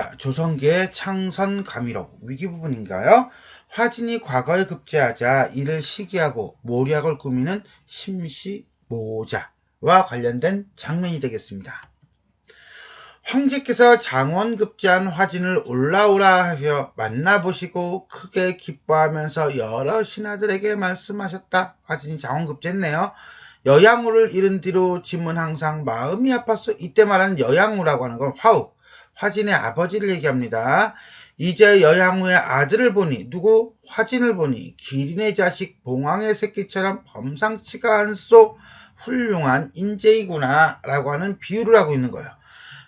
자, 조성계의 창선 가미록 위기 부분인가요? 화진이 과거에 급제하자 이를 시기하고 모략을 꾸미는 심시모자와 관련된 장면이 되겠습니다. 황제께서 장원 급제한 화진을 올라오라 하여 만나보시고 크게 기뻐하면서 여러 신하들에게 말씀하셨다. 화진이 장원 급제했네요. 여양우를 잃은 뒤로 짐은 항상 마음이 아팠어. 이때 말하는 여양우라고 하는 건 화우, 화진의 아버지를 얘기합니다. 이제 여양우의 아들을 보니 누구 화진을 보니 기린의 자식 봉황의 새끼처럼 범상치가 않소 훌륭한 인재이구나 라고 하는 비유를 하고 있는 거예요.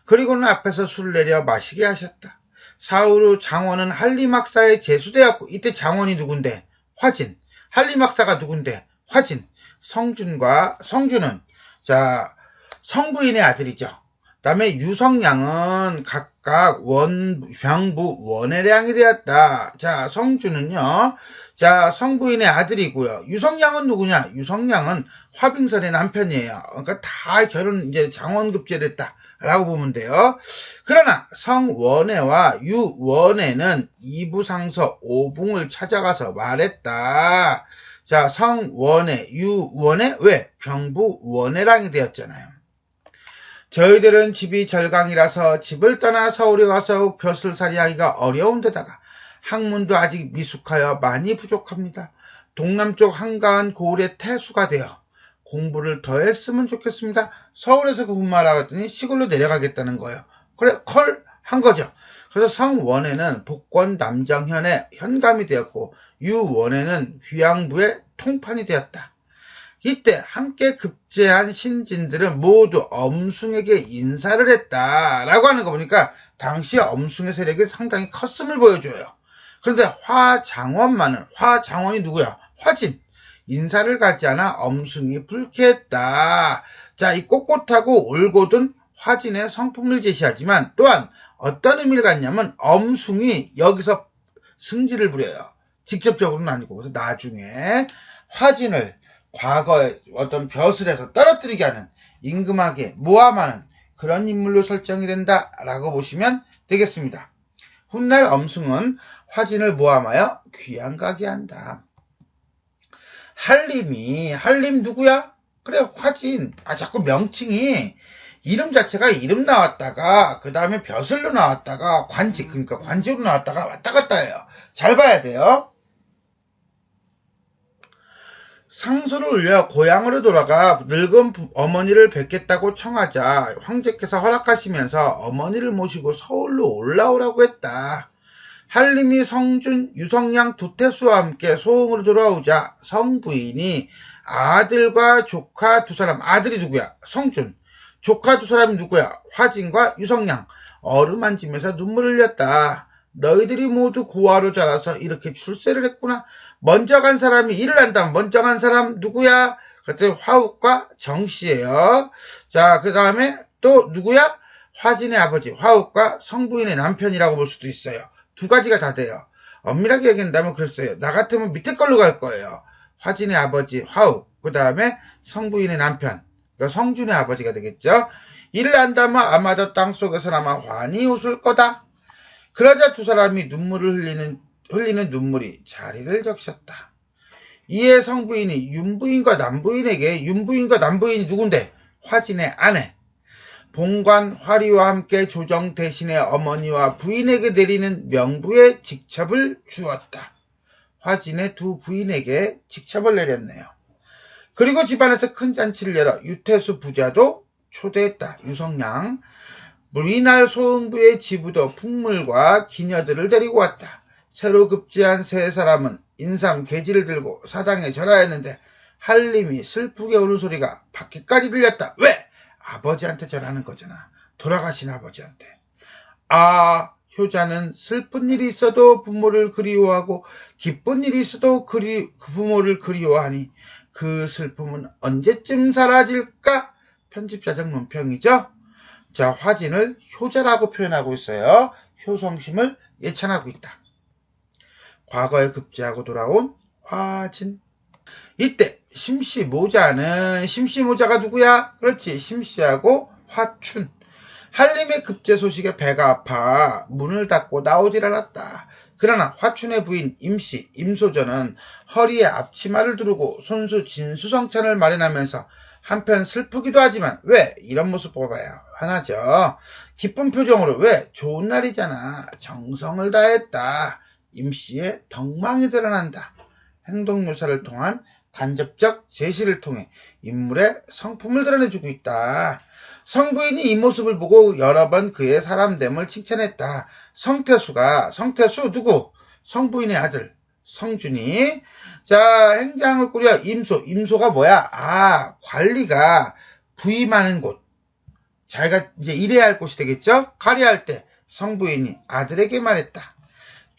그리고는 앞에서 술 내려 마시게 하셨다. 사후 후 장원은 한리막사에 제수되었고 이때 장원이 누군데 화진 한리막사가 누군데 화진 성준과 성준은 자 성부인의 아들이죠. 그 다음에 유성양은 각각 원 병부 원해량이 되었다. 자 성준은요. 자 성부인의 아들이고요. 유성양은 누구냐? 유성양은 화빙선의 남편이에요. 그러니까 다 결혼 이제 장원급제됐다. 라고 보면 돼요. 그러나 성원해와 유원해는 이부상서 오붕을 찾아가서 말했다. 자, 성원해, 유원해, 왜? 병부 원해랑이 되었잖아요. 저희들은 집이 절강이라서 집을 떠나 서울에 와서 벼슬살이 하기가 어려운 데다가 학문도 아직 미숙하여 많이 부족합니다. 동남쪽 한가한 고을에 태수가 되어 공부를 더 했으면 좋겠습니다. 서울에서 근무하라고 했더니 시골로 내려가겠다는 거예요. 그래, 컬 한 거죠. 그래서 성원에는 복권 남정현의 현감이 되었고 유원에는 귀양부의 통판이 되었다. 이때 함께 급제한 신진들은 모두 엄숭에게 인사를 했다라고 하는 거 보니까 당시 엄숭의 세력이 상당히 컸음을 보여줘요. 그런데 화장원만은 화장원이 누구야? 화진. 인사를 갖지 않아 엄숭이 불쾌했다. 자, 이 꼿꼿하고 올곧은 화진의 성품을 제시하지만 또한 어떤 의미를 갖냐면 엄숭이 여기서 승질을 부려요. 직접적으로는 아니고 그래서 나중에 화진을 과거에 어떤 벼슬에서 떨어뜨리게 하는 임금하게 모함하는 그런 인물로 설정이 된다라고 보시면 되겠습니다. 훗날 엄승은 화진을 모함하여 귀양 가게 한다. 한림이 한림 누구야? 그래 화진. 아 자꾸 명칭이 이름 자체가 이름 나왔다가 그 다음에 벼슬로 나왔다가 관지 그러니까 관지로 나왔다가 왔다 갔다 해요. 잘 봐야 돼요. 상소를 올려 고향으로 돌아가 늙은 어머니를 뵙겠다고 청하자 황제께서 허락하시면서 어머니를 모시고 서울로 올라오라고 했다. 한림이 성준, 유성양 두 태수와 함께 소흥으로 돌아오자 성부인이 아들과 조카 두 사람, 아들이 누구야? 성준. 조카 두 사람이 누구야? 화진과 유성양. 어루만지면서 눈물을 흘렸다. 너희들이 모두 고아로 자라서 이렇게 출세를 했구나. 먼저 간 사람이 일을 한다면 먼저 간 사람 누구야? 그때 화욱과 정씨예요. 자, 그 다음에 또 누구야? 화진의 아버지 화욱과 성부인의 남편이라고 볼 수도 있어요. 두 가지가 다 돼요. 엄밀하게 얘기한다면 글쎄요. 나 같으면 밑에 걸로 갈 거예요. 화진의 아버지 화욱, 그 다음에 성부인의 남편, 그러니까 성준의 아버지가 되겠죠. 이를 안다면 아마도 땅속에서나마 환히 웃을 거다. 그러자 두 사람이 눈물을 흘리는 흘리는 눈물이 자리를 적셨다. 이에 성부인이 윤부인과 남부인에게 윤부인과 남부인이 누군데 화진의 아내 봉관 화리와 함께 조정 대신에 어머니와 부인에게 내리는 명부의 직첩을 주었다. 화진의 두 부인에게 직첩을 내렸네요. 그리고 집안에서 큰 잔치를 열어 유태수 부자도 초대했다. 유성양. 무리날 소흥부의 지부도 풍물과 기녀들을 데리고 왔다. 새로 급제한 세 사람은 인삼 계지를 들고 사당에 절하였는데 한림이 슬프게 우는 소리가 밖에까지 들렸다. 왜? 아버지한테 절하는 거잖아. 돌아가신 아버지한테. 아, 효자는 슬픈 일이 있어도 부모를 그리워하고 기쁜 일이 있어도 그리, 그 부모를 그리워하니 그 슬픔은 언제쯤 사라질까? 편집자적 논평이죠. 자, 화진을 효자라고 표현하고 있어요. 효성심을 예찬하고 있다. 과거에 급제하고 돌아온 화진. 이때 심씨 모자는 심씨 모자가 누구야? 그렇지 심씨하고 화춘 한림의 급제 소식에 배가 아파 문을 닫고 나오질 않았다. 그러나 화춘의 부인 임씨 임소전은 허리에 앞치마를 두르고 손수 진수성찬을 마련하면서 한편 슬프기도 하지만 왜 이런 모습 봐봐요 화나죠 기쁜 표정으로 왜 좋은 날이잖아 정성을 다했다 임씨의 덕망이 드러난다 행동 묘사를 통한 간접적 제시를 통해 인물의 성품을 드러내주고 있다 성부인이 이 모습을 보고 여러 번 그의 사람됨을 칭찬했다 성태수가 성태수 누구 성부인의 아들 성준이 자, 행장을 꾸려 임소. 임소가 뭐야? 아, 관리가 부임하는 곳. 자기가 이제 일해야 할 곳이 되겠죠? 가리할 때 성부인이 아들에게 말했다.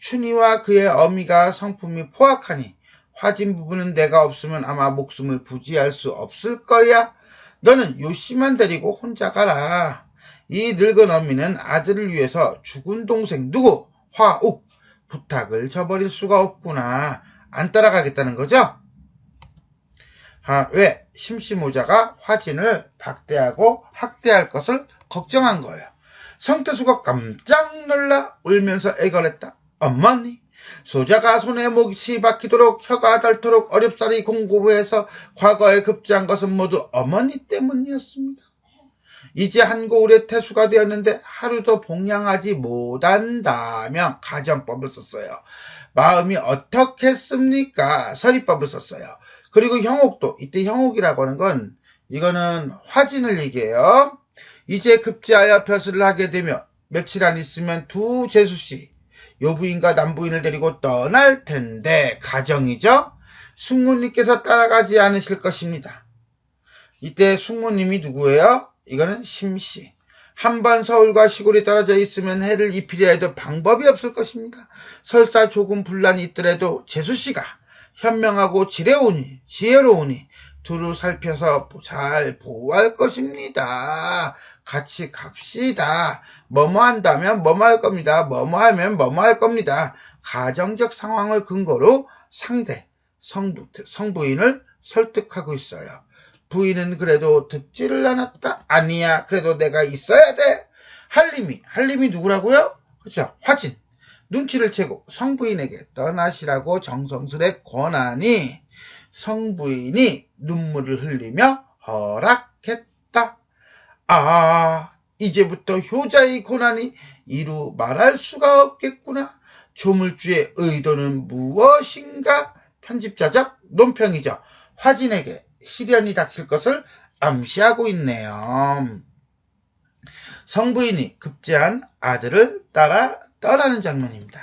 춘희와 그의 어미가 성품이 포악하니 화진 부부는 내가 없으면 아마 목숨을 부지할 수 없을 거야. 너는 요씨만 데리고 혼자 가라. 이 늙은 어미는 아들을 위해서 죽은 동생 누구? 화욱 부탁을 저버릴 수가 없구나. 안 따라가겠다는 거죠? 아, 왜? 심시모자가 화진을 박대하고 학대할 것을 걱정한 거예요. 성태수가 깜짝 놀라 울면서 애걸했다. 어머니, 소자가 손에 몫이 박히도록 혀가 닳도록 어렵사리 공부해서 과거에 급제한 것은 모두 어머니 때문이었습니다. 이제 한고울의 태수가 되었는데 하루도 봉양하지 못한다며 가정법을 썼어요. 마음이 어떻겠습니까? 서리법을 썼어요. 그리고 형옥도 이때 형옥이라고 하는 건 이거는 화진을 얘기해요. 이제 급제하여 벼슬을 하게 되며 며칠 안 있으면 두 재수씨 요부인과 남부인을 데리고 떠날 텐데 가정이죠. 숙모님께서 따라가지 않으실 것입니다. 이때 숙모님이 누구예요? 이거는 심씨. 한반 서울과 시골이 떨어져 있으면 해를 입히려 해도 방법이 없을 것입니다. 설사 조금 분란이 있더라도 재수씨가 현명하고 지혜로우니, 지혜로우니 두루 살펴서 잘 보호할 것입니다. 같이 갑시다. 뭐뭐 한다면 뭐뭐 할 겁니다. 뭐뭐 하면 뭐뭐 할 겁니다. 가정적 상황을 근거로 상대, 성부, 성부인을 설득하고 있어요. 부인은 그래도 듣지를 않았다. 아니야. 그래도 내가 있어야 돼. 한림이. 한림이 누구라고요? 그렇죠. 화진. 눈치를 채고 성부인에게 떠나시라고 정성스레 권하니 성부인이 눈물을 흘리며 허락했다. 아, 이제부터 효자의 고난이 이루 말할 수가 없겠구나. 조물주의 의도는 무엇인가? 편집자적 논평이죠. 화진에게 시련이 닥칠 것을 암시하고 있네요. 성부인이 급제한 아들을 따라 떠나는 장면입니다.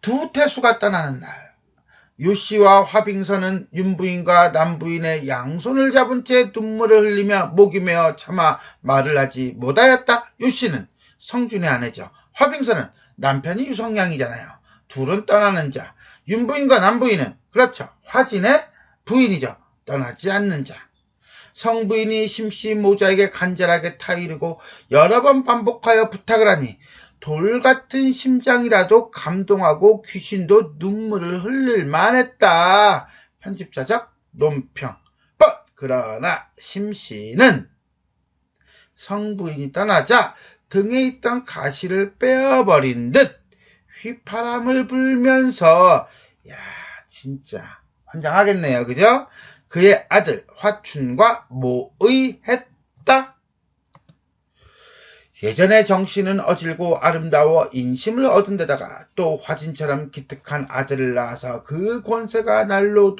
두 태수가 떠나는 날, 요씨와 화빙선은 윤부인과 남부인의 양손을 잡은 채 눈물을 흘리며 목이 메어 차마 말을 하지 못하였다. 요씨는 성준의 아내죠. 화빙선은 남편이 유성양이잖아요. 둘은 떠나는 자. 윤부인과 남부인은 그렇죠. 화진의 부인이죠. 떠나지 않는 자. 성부인이 심씨 모자에게 간절하게 타이르고 여러 번 반복하여 부탁을 하니 돌 같은 심장이라도 감동하고 귀신도 눈물을 흘릴 만했다. 편집자적 논평. 뻔! 그러나 심씨는 성부인이 떠나자 등에 있던 가시를 빼어버린 듯 휘파람을 불면서 야 진짜 환장하겠네요. 그죠? 그의 아들 화춘과 모의했다. 예전에 정신은 어질고 아름다워 인심을 얻은 데다가 또 화진처럼 기특한 아들을 낳아서 그 권세가 날로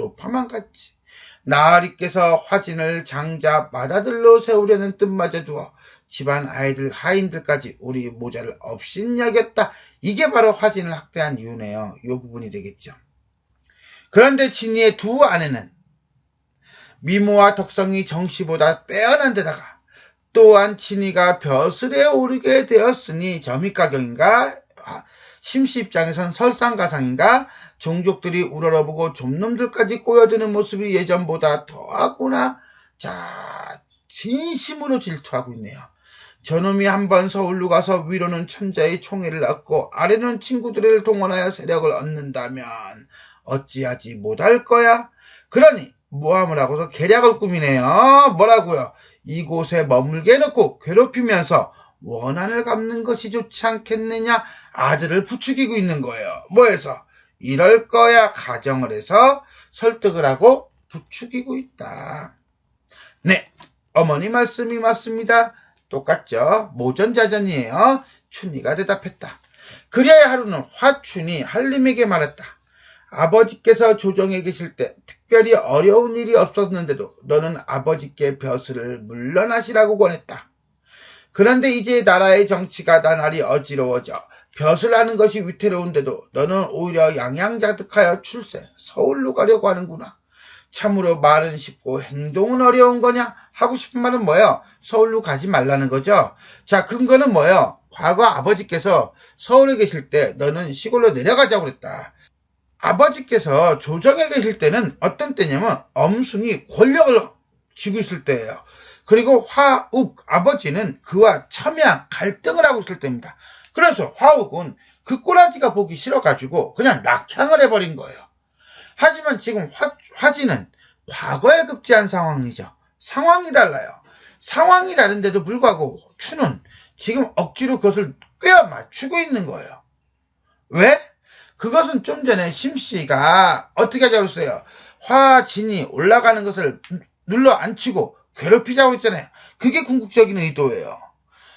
갔지. 나으리께서 화진을 장자 맏아들로 세우려는 뜻마저 두어 집안 아이들 하인들까지 우리 모자를 없인 여겼다. 이게 바로 화진을 학대한 이유네요. 이 부분이 되겠죠. 그런데 진이의 두 아내는 미모와 덕성이 정씨보다 빼어난 데다가 또한 친이가 벼슬에 오르게 되었으니 점입가경인가? 아, 심씨 입장에선 설상가상인가? 종족들이 우러러보고 좀놈들까지 꼬여드는 모습이 예전보다 더하구나. 자 진심으로 질투하고 있네요. 저놈이 한번 서울로 가서 위로는 천자의 총애를 얻고 아래는 친구들을 동원하여 세력을 얻는다면 어찌하지 못할 거야? 그러니 모함을 하고서 계략을 꾸미네요. 뭐라고요? 이곳에 머물게 해놓고 괴롭히면서 원한을 갚는 것이 좋지 않겠느냐 아들을 부추기고 있는 거예요. 뭐해서 이럴 거야 가정을 해서 설득을 하고 부추기고 있다. 네, 어머니 말씀이 맞습니다. 똑같죠? 모전자전이에요. 춘희가 대답했다. 그리하여 하루는 화춘이 한림에게 말했다. 아버지께서 조정에 계실 때 특별히 어려운 일이 없었는데도 너는 아버지께 벼슬을 물러나시라고 권했다. 그런데 이제 나라의 정치가 나날이 어지러워져 벼슬 하는 것이 위태로운데도 너는 오히려 양양자득하여 출세, 서울로 가려고 하는구나. 참으로 말은 쉽고 행동은 어려운 거냐? 하고 싶은 말은 뭐예요? 서울로 가지 말라는 거죠. 자, 근거는 뭐예요? 과거 아버지께서 서울에 계실 때 너는 시골로 내려가자고 그랬다. 아버지께서 조정에 계실 때는 어떤 때냐면 엄숭이 권력을 쥐고 있을 때예요. 그리고 화욱 아버지는 그와 첨예한 갈등을 하고 있을 때입니다. 그래서 화욱은 그 꼬라지가 보기 싫어가지고 그냥 낙향을 해버린 거예요. 하지만 지금 화, 화지는 과거에 급제한 상황이죠. 상황이 달라요. 상황이 다른데도 불구하고 추는 지금 억지로 그것을 꿰어 맞추고 있는 거예요. 왜? 그것은 좀 전에 심 씨가 어떻게 하자고 했어요? 화진이 올라가는 것을 눌러 앉히고 괴롭히자고 했잖아요. 그게 궁극적인 의도예요.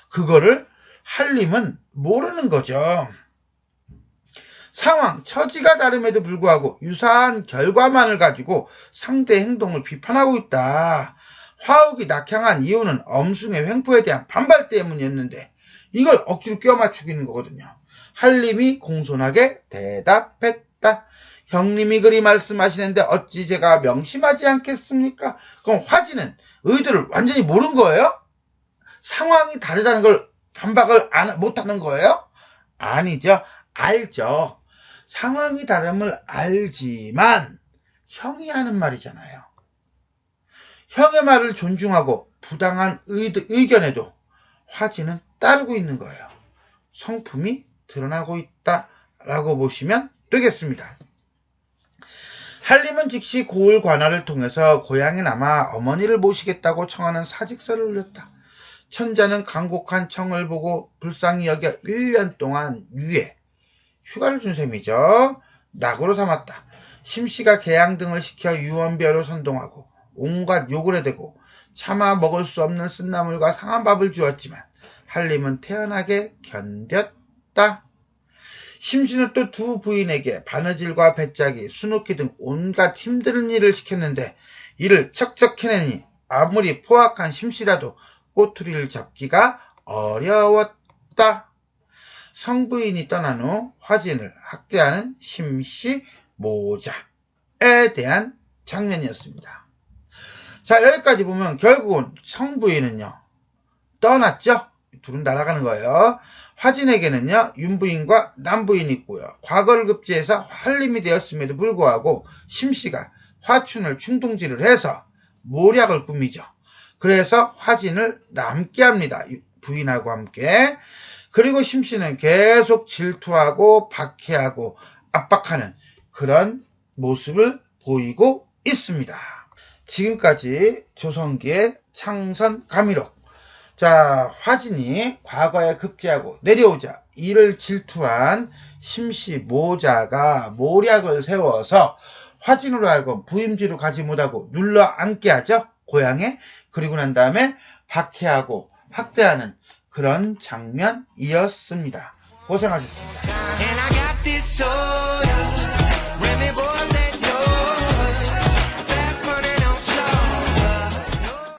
그거를 한림은 모르는 거죠. 상황, 처지가 다름에도 불구하고 유사한 결과만을 가지고 상대 행동을 비판하고 있다. 화욱이 낙향한 이유는 엄숭의 횡포에 대한 반발 때문이었는데 이걸 억지로 껴 맞추고 있는 거거든요. 한림이 공손하게 대답했다. 형님이 그리 말씀하시는데 어찌 제가 명심하지 않겠습니까? 그럼 화지는 의도를 완전히 모른 거예요? 상황이 다르다는 걸 반박을 안, 못하는 거예요? 아니죠. 알죠. 상황이 다름을 알지만 형이 하는 말이잖아요. 형의 말을 존중하고 부당한 의, 의견에도 화지는 따르고 있는 거예요. 성품이 드러나고 있다라고 보시면 되겠습니다. 한림은 즉시 고을 관할을 통해서 고향에 남아 어머니를 모시겠다고 청하는 사직서를 올렸다. 천자는 강곡한 청을 보고 불쌍히 여겨 1년 동안 유예, 휴가를 준 셈이죠. 낙으로 삼았다. 심씨가 개양 등을 시켜 유언비어로 선동하고 온갖 욕을 해대고 차마 먹을 수 없는 쓴나물과 상한 밥을 주었지만 한림은 태연하게 견뎠다. 심씨는 또 두 부인에게 바느질과 배짜기, 수놓기 등 온갖 힘든 일을 시켰는데 이를 척척 해내니 아무리 포악한 심씨라도 꼬투리를 잡기가 어려웠다. 성부인이 떠난 후 화진을 학대하는 심씨 모자에 대한 장면이었습니다. 자, 여기까지 보면 결국은 성부인은요, 떠났죠? 둘은 날아가는 거예요. 화진에게는요, 윤부인과 남부인이 있고요. 과거를 급제해서 한림이 되었음에도 불구하고 심씨가 화춘을 충동질을 해서 모략을 꾸미죠. 그래서 화진을 남게 합니다. 부인하고 함께. 그리고 심씨는 계속 질투하고 박해하고 압박하는 그런 모습을 보이고 있습니다. 지금까지 조성기의 창선 가미록. 자, 화진이 과거에 급제하고 내려오자 이를 질투한 심씨 모자가 모략을 세워서 화진으로 하여금 부임지로 가지 못하고 눌러 앉게 하죠. 고향에. 그리고 난 다음에 박해하고 학대하는 그런 장면이었습니다. 고생하셨습니다.